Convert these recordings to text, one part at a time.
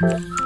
Música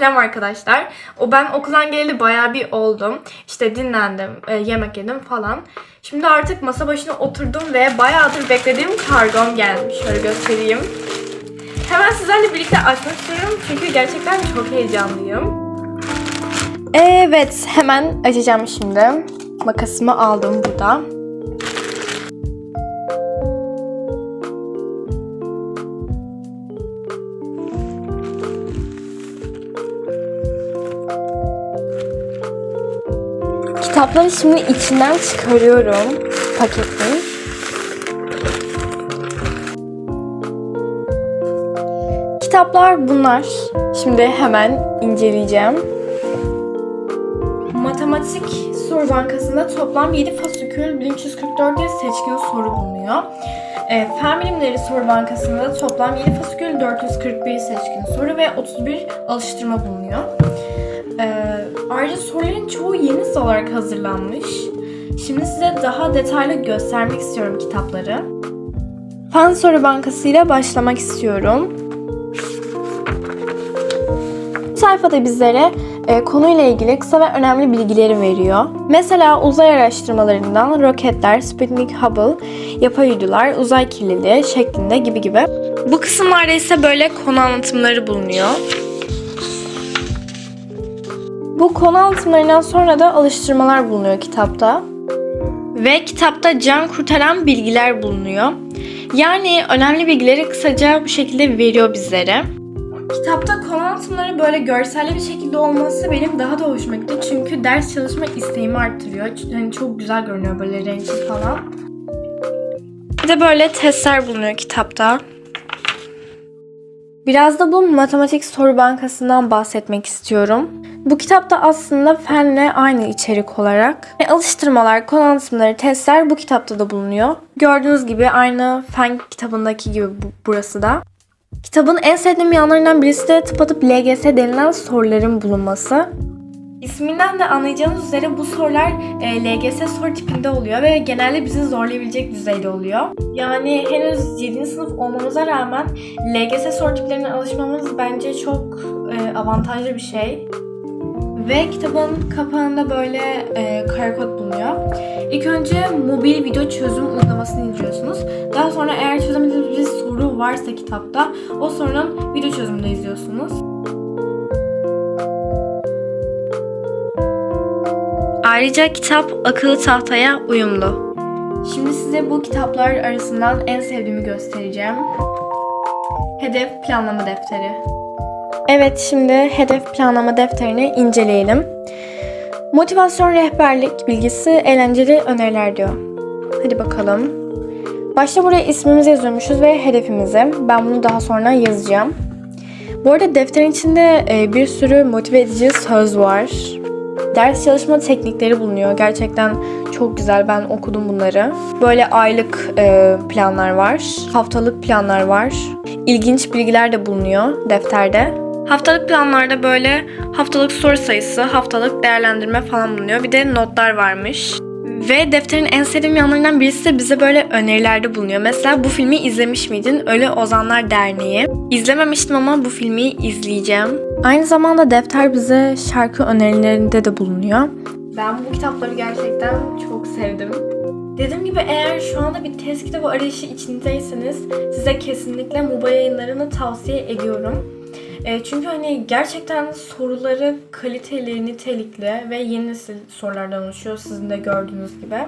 selam arkadaşlar. O ben okuldan geleli bayağı bir oldum. İşte dinlendim, e, yemek yedim falan. Şimdi artık masa başına oturdum ve bayağıdır beklediğim kargom gelmiş. Şöyle göstereyim. Hemen sizlerle birlikte açmak istiyorum çünkü gerçekten çok heyecanlıyım. Evet, hemen açacağım şimdi. Makasımı aldım burada. Kitapları şimdi içinden çıkarıyorum paketin. Kitaplar bunlar. Şimdi hemen inceleyeceğim. Matematik soru bankasında toplam 7 fasikül 1344 diye seçkin soru bulunuyor. E, Fen bilimleri soru bankasında da toplam 7 fasikül 441 seçkin soru ve 31 alıştırma bulunuyor. Ee, ayrıca soruların çoğu yeni olarak hazırlanmış. Şimdi size daha detaylı göstermek istiyorum kitapları. Fen Soru Bankası ile başlamak istiyorum. Bu sayfada bizlere e, konuyla ilgili kısa ve önemli bilgileri veriyor. Mesela uzay araştırmalarından roketler, Sputnik Hubble, yapay uydular, uzay kirliliği şeklinde gibi gibi. Bu kısımlarda ise böyle konu anlatımları bulunuyor. Bu konu anlatımlarından sonra da alıştırmalar bulunuyor kitapta. Ve kitapta can kurtaran bilgiler bulunuyor. Yani önemli bilgileri kısaca bu şekilde veriyor bizlere. Kitapta konu anlatımları böyle görselli bir şekilde olması benim daha da hoşuma gitti. Çünkü ders çalışma isteğimi arttırıyor. Yani çok güzel görünüyor böyle renkli falan. Bir de böyle testler bulunuyor kitapta. Biraz da bu matematik soru bankasından bahsetmek istiyorum. Bu kitapta aslında fenle aynı içerik olarak. Ve alıştırmalar, konu anlatımları, testler bu kitapta da bulunuyor. Gördüğünüz gibi aynı fen kitabındaki gibi bu- burası da. Kitabın en sevdiğim yanlarından birisi de tıpatıp LGS denilen soruların bulunması. İsminden de anlayacağınız üzere bu sorular e, LGS soru tipinde oluyor ve genelde bizi zorlayabilecek düzeyde oluyor. Yani henüz 7. sınıf olmamıza rağmen LGS soru tiplerine alışmamız bence çok e, avantajlı bir şey. Ve kitabın kapağında böyle e, kare kod bulunuyor. İlk önce mobil video çözüm uygulamasını indiriyorsunuz. Daha sonra eğer çözemediğiniz bir soru varsa kitapta o sorunun video çözümünde izliyorsunuz. Ayrıca kitap akıllı tahtaya uyumlu. Şimdi size bu kitaplar arasından en sevdiğimi göstereceğim. Hedef planlama defteri. Evet, şimdi hedef planlama defterini inceleyelim. Motivasyon rehberlik bilgisi eğlenceli öneriler diyor. Hadi bakalım. Başta buraya ismimizi yazıyormuşuz ve hedefimizi. Ben bunu daha sonra yazacağım. Bu arada defterin içinde e, bir sürü motive edici söz var. Ders çalışma teknikleri bulunuyor. Gerçekten çok güzel. Ben okudum bunları. Böyle aylık e, planlar var. Haftalık planlar var. İlginç bilgiler de bulunuyor defterde. Haftalık planlarda böyle haftalık soru sayısı, haftalık değerlendirme falan bulunuyor. Bir de notlar varmış. Ve defterin en sevdiğim yanlarından birisi de bize böyle önerilerde bulunuyor. Mesela bu filmi izlemiş miydin? Ölü Ozanlar Derneği. İzlememiştim ama bu filmi izleyeceğim. Aynı zamanda defter bize şarkı önerilerinde de bulunuyor. Ben bu kitapları gerçekten çok sevdim. Dediğim gibi eğer şu anda bir test kitabı arayışı içindeyseniz size kesinlikle MUBA yayınlarını tavsiye ediyorum. E, çünkü hani gerçekten soruları kaliteli, nitelikli ve yeni nesil sorulardan oluşuyor sizin de gördüğünüz gibi.